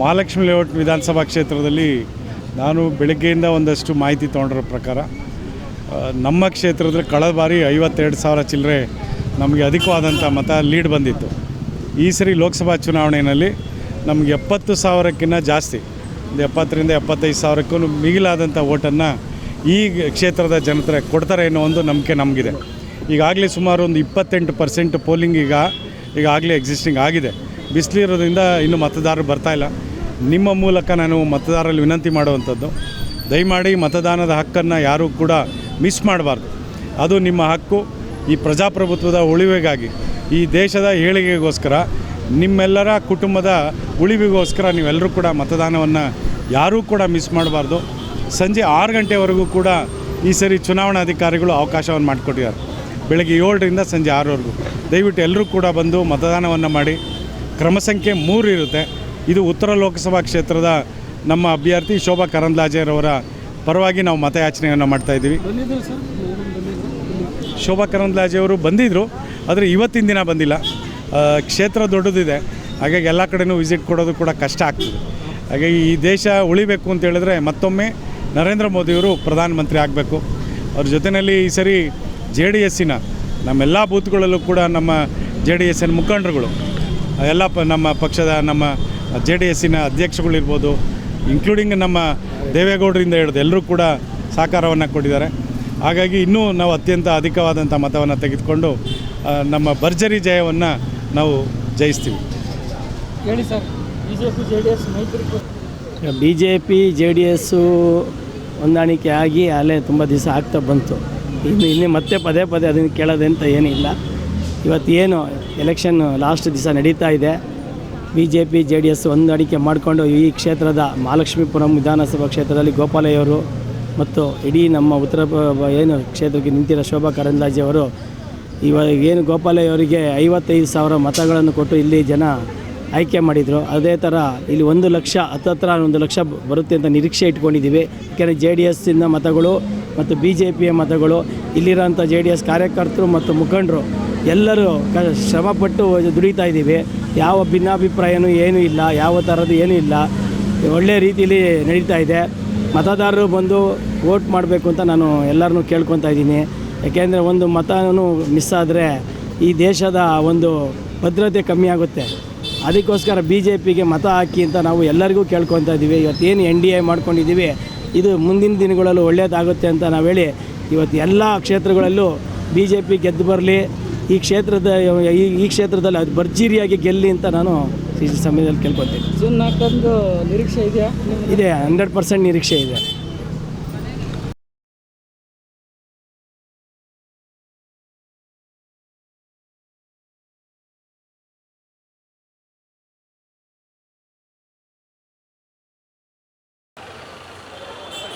Mahalakshmi layout ವಿಧಾನಸಭಾ ಕ್ಷೇತ್ರದಲ್ಲಿ ನಾನು ಬೆಳಗ್ಗೆಯಿಂದ ಒಂದಷ್ಟು ಮಾಹಿತಿ ತೊಗೊಂಡಿರೋ ಪ್ರಕಾರ ನಮ್ಮ ಕ್ಷೇತ್ರದಲ್ಲಿ ಕಳೆದ ಬಾರಿ ಐವತ್ತೆರಡು ಸಾವಿರ ಚಿಲ್ಲರೆ ನಮಗೆ ಅಧಿಕವಾದಂಥ ಮತ ಲೀಡ್ ಬಂದಿತ್ತು. ಈ ಸರಿ ಲೋಕಸಭಾ ಚುನಾವಣೆಯಲ್ಲಿ ನಮಗೆ ಎಪ್ಪತ್ತು ಸಾವಿರಕ್ಕಿಂತ ಜಾಸ್ತಿ ಒಂದು ಎಪ್ಪತ್ತರಿಂದ ಎಪ್ಪತ್ತೈದು ಸಾವಿರಕ್ಕೂ ಮಿಗಿಲಾದಂಥ ಓಟನ್ನು ಈ ಕ್ಷೇತ್ರದ ಜನತೆ ಕೊಡ್ತಾರೆ ಅನ್ನೋ ಒಂದು ನಂಬಿಕೆ ನಮಗಿದೆ. ಈಗಾಗಲೇ ಸುಮಾರು ಒಂದು ಇಪ್ಪತ್ತೆಂಟು ಪರ್ಸೆಂಟ್ ಪೋಲಿಂಗ್ ಈಗ ಈಗಾಗಲೇ ಎಕ್ಸಿಸ್ಟಿಂಗ್ ಆಗಿದೆ. ಬಿಸಿಲಿರೋದ್ರಿಂದ ಇನ್ನೂ ಮತದಾರರು ಬರ್ತಾಯಿಲ್ಲ ನಿಮ್ಮ ಮೂಲಕ ನಾನು ಮತದಾರರಲ್ಲಿ ವಿನಂತಿ ಮಾಡುವಂಥದ್ದು, ದಯಮಾಡಿ ಮತದಾನದ ಹಕ್ಕನ್ನು ಯಾರೂ ಕೂಡ ಮಿಸ್ ಮಾಡಬಾರ್ದು. ಅದು ನಿಮ್ಮ ಹಕ್ಕು. ಈ ಪ್ರಜಾಪ್ರಭುತ್ವದ ಉಳಿವೆಗಾಗಿ, ಈ ದೇಶದ ಏಳಿಗೆಗೋಸ್ಕರ ನಿಮ್ಮೆಲ್ಲರ ಕುಟುಂಬದ ಉಳಿವಿಗೋಸ್ಕರ ನೀವೆಲ್ಲರೂ ಕೂಡ ಮತದಾನವನ್ನು ಯಾರೂ ಕೂಡ ಮಿಸ್ ಮಾಡಬಾರ್ದು. ಸಂಜೆ ಆರು ಗಂಟೆವರೆಗೂ ಕೂಡ ಈ ಸರಿ ಚುನಾವಣಾಧಿಕಾರಿಗಳು ಅವಕಾಶವನ್ನು ಮಾಡಿಕೊಟ್ಟಿದ್ದಾರೆ. ಬೆಳಗ್ಗೆ ಏಳರಿಂದ ಸಂಜೆ ಆರವರೆಗೂ. ದಯವಿಟ್ಟು ಎಲ್ಲರೂ ಕೂಡ ಬಂದು ಮತದಾನವನ್ನು ಮಾಡಿ. ಕ್ರಮ ಸಂಖ್ಯೆ ಮೂರು ಇರುತ್ತೆ. ಇದು ಉತ್ತರ ಲೋಕಸಭಾ ಕ್ಷೇತ್ರದ ನಮ್ಮ ಅಭ್ಯರ್ಥಿ ಶೋಭಾ ಕರಂದ್ಲಾಜೆರವರ ಪರವಾಗಿ ನಾವು ಮತಯಾಚನೆಯನ್ನು ಮಾಡ್ತಾಯಿದ್ದೀವಿ ಶೋಭಾ ಕರಂದ್ಲಾಜೆಯವರು ಬಂದಿದ್ದರು ಆದರೆ ಇವತ್ತಿನ ದಿನ ಬಂದಿಲ್ಲ. ಕ್ಷೇತ್ರ ದೊಡ್ಡದಿದೆ. ಹಾಗಾಗಿ ಎಲ್ಲ ಕಡೆನೂ ವಿಸಿಟ್ ಕೊಡೋದು ಕೂಡ ಕಷ್ಟ ಆಗ್ತದೆ. ಹಾಗಾಗಿ ಈ ದೇಶ ಉಳಿಬೇಕು ಅಂತ ಹೇಳಿದ್ರೆ ಮತ್ತೊಮ್ಮೆ ನರೇಂದ್ರ ಮೋದಿಯವರು ಪ್ರಧಾನಮಂತ್ರಿ ಆಗಬೇಕು. ಅವ್ರ ಜೊತೆಯಲ್ಲಿ ಈ ಸರಿ ಜೆ ಡಿ ಎಸ್ಸಿನ ನಮ್ಮೆಲ್ಲ ಬೂತ್ಗಳಲ್ಲೂ ಕೂಡ ನಮ್ಮ ಜೆ ಡಿ ಎಸ್ಸಿನ ಮುಖಂಡರುಗಳು, ಎಲ್ಲ ಪ ನಮ್ಮ ಪಕ್ಷದ ನಮ್ಮ ಜೆ ಡಿ ಎಸ್ಸಿನ ಅಧ್ಯಕ್ಷಗಳಿರ್ಬೋದು ಇನ್ಕ್ಲೂಡಿಂಗ್ ನಮ್ಮ ದೇವೇಗೌಡರಿಂದ ಹಿಡಿದು ಎಲ್ಲರೂ ಕೂಡ ಸಹಕಾರವನ್ನು ಕೊಟ್ಟಿದ್ದಾರೆ. ಹಾಗಾಗಿ ಇನ್ನೂ ನಾವು ಅತ್ಯಂತ ಅಧಿಕವಾದಂಥ ಮತವನ್ನು ತೆಗೆದುಕೊಂಡು ನಮ್ಮ ಭರ್ಜರಿ ಜಯವನ್ನು ನಾವು ಜಯಿಸ್ತೀವಿ. ಹೇಳಿ sir B J P J D S ಮೈತ್ರಿಕೂಟ B J P J D S ಹೊಂದಾಣಿಕೆ ಆಗಿ ಅಲ್ಲೇ ತುಂಬ ದಿವಸ ಆಗ್ತಾ ಬಂತು. ಇನ್ನು ಇನ್ನೇ ಮತ್ತೆ ಪದೇ ಪದೇ ಅದನ್ನು ಕೇಳೋದಂತ ಏನಿಲ್ಲ. ಇವತ್ತು ಏನು ಎಲೆಕ್ಷನ್ ಲಾಸ್ಟ್ ದಿವಸ ನಡೀತಾ ಇದೆ. B J P J D S ಹೊಂದಾಣಿಕೆ ಮಾಡಿಕೊಂಡು ಈ ಕ್ಷೇತ್ರದ ಮಹಾಲಕ್ಷ್ಮೀಪುರಂ ವಿಧಾನಸಭಾ ಕ್ಷೇತ್ರದಲ್ಲಿ ಗೋಪಾಲಯ್ಯವರು ಮತ್ತು ಇಡೀ ನಮ್ಮ ಉತ್ತರ ಏನು ಕ್ಷೇತ್ರಕ್ಕೆ ನಿಂತಿರೋ ಶೋಭಾ ಕರಂದ್ಲಾಜೆ ಅವರು ಇವಾಗ ಏನು ಗೋಪಾಲಯ್ಯ ಅವರಿಗೆ ಐವತ್ತೈದು ಸಾವಿರ ಮತಗಳನ್ನು ಕೊಟ್ಟು ಇಲ್ಲಿ ಜನ ಆಯ್ಕೆ ಮಾಡಿದರು. ಅದೇ ಥರ ಇಲ್ಲಿ ಒಂದು ಲಕ್ಷ ಹತ್ತತ್ರ ಒಂದು ಲಕ್ಷ ಬರುತ್ತೆ ಅಂತ ನಿರೀಕ್ಷೆ ಇಟ್ಕೊಂಡಿದ್ದೀವಿ. ಯಾಕೆಂದರೆ ಜೆ ಡಿ ಎಸ್ಸಿನ ಮತಗಳು ಮತ್ತು ಬಿ ಜೆ ಪಿಯ ಮತಗಳು ಇಲ್ಲಿರೋಂಥ ಜೆ ಡಿ ಎಸ್ ಕಾರ್ಯಕರ್ತರು ಮತ್ತು ಮುಖಂಡರು ಎಲ್ಲರೂ ಕ ಶ್ರಮಪಟ್ಟು ದುಡಿತಾ ಇದ್ದೀವಿ. ಯಾವ ಭಿನ್ನಾಭಿಪ್ರಾಯನೂ ಏನೂ ಇಲ್ಲ, ಯಾವ ಥರದ್ದು ಏನೂ ಇಲ್ಲ. ಒಳ್ಳೆಯ ರೀತಿಯಲ್ಲಿ ನಡೀತಾ ಇದೆ. ಮತದಾರರು ಬಂದು ವೋಟ್ ಮಾಡಬೇಕು ಅಂತ ನಾನು ಎಲ್ಲರನ್ನೂ ಕೇಳ್ಕೊತಾ ಇದ್ದೀನಿ. ಯಾಕೆಂದರೆ ಒಂದು ಮತನೂ ಮಿಸ್ ಆದರೆ ಈ ದೇಶದ ಒಂದು ಭದ್ರತೆ ಕಮ್ಮಿ ಆಗುತ್ತೆ. ಅದಕ್ಕೋಸ್ಕರ ಬಿ ಜೆ ಪಿಗೆ ಮತ ಹಾಕಿ ಅಂತ ನಾವು ಎಲ್ಲರಿಗೂ ಕೇಳ್ಕೊತಾ ಇದ್ದೀವಿ. ಇವತ್ತೇನು ಎನ್ ಡಿ ಎ ಮಾಡ್ಕೊಂಡಿದ್ದೀವಿ ಇದು ಮುಂದಿನ ದಿನಗಳಲ್ಲೂ ಒಳ್ಳೆಯದಾಗುತ್ತೆ ಅಂತ ನಾವು ಹೇಳಿ ಇವತ್ತು ಎಲ್ಲ ಕ್ಷೇತ್ರಗಳಲ್ಲೂ ಬಿ ಜೆ ಪಿ ಗೆದ್ದು ಬರಲಿ ಈ ಕ್ಷೇತ್ರದ ಈ ಈ ಕ್ಷೇತ್ರದಲ್ಲಿ ಅದು ಭರ್ಜರಿಯಾಗಿ ಗೆಲ್ಲಿ ಅಂತ ನಾನು ಈ ಸಮಯದಲ್ಲಿ ಕೇಳ್ಕೊತೀನಿ ಜೂನ್ ನಾಲ್ಕಂದು ನಿರೀಕ್ಷೆ ಇದೆಯಾ? ಇದೆ ಹಂಡ್ರೆಡ್ ಪರ್ಸೆಂಟ್ ನಿರೀಕ್ಷೆ ಇದೆ.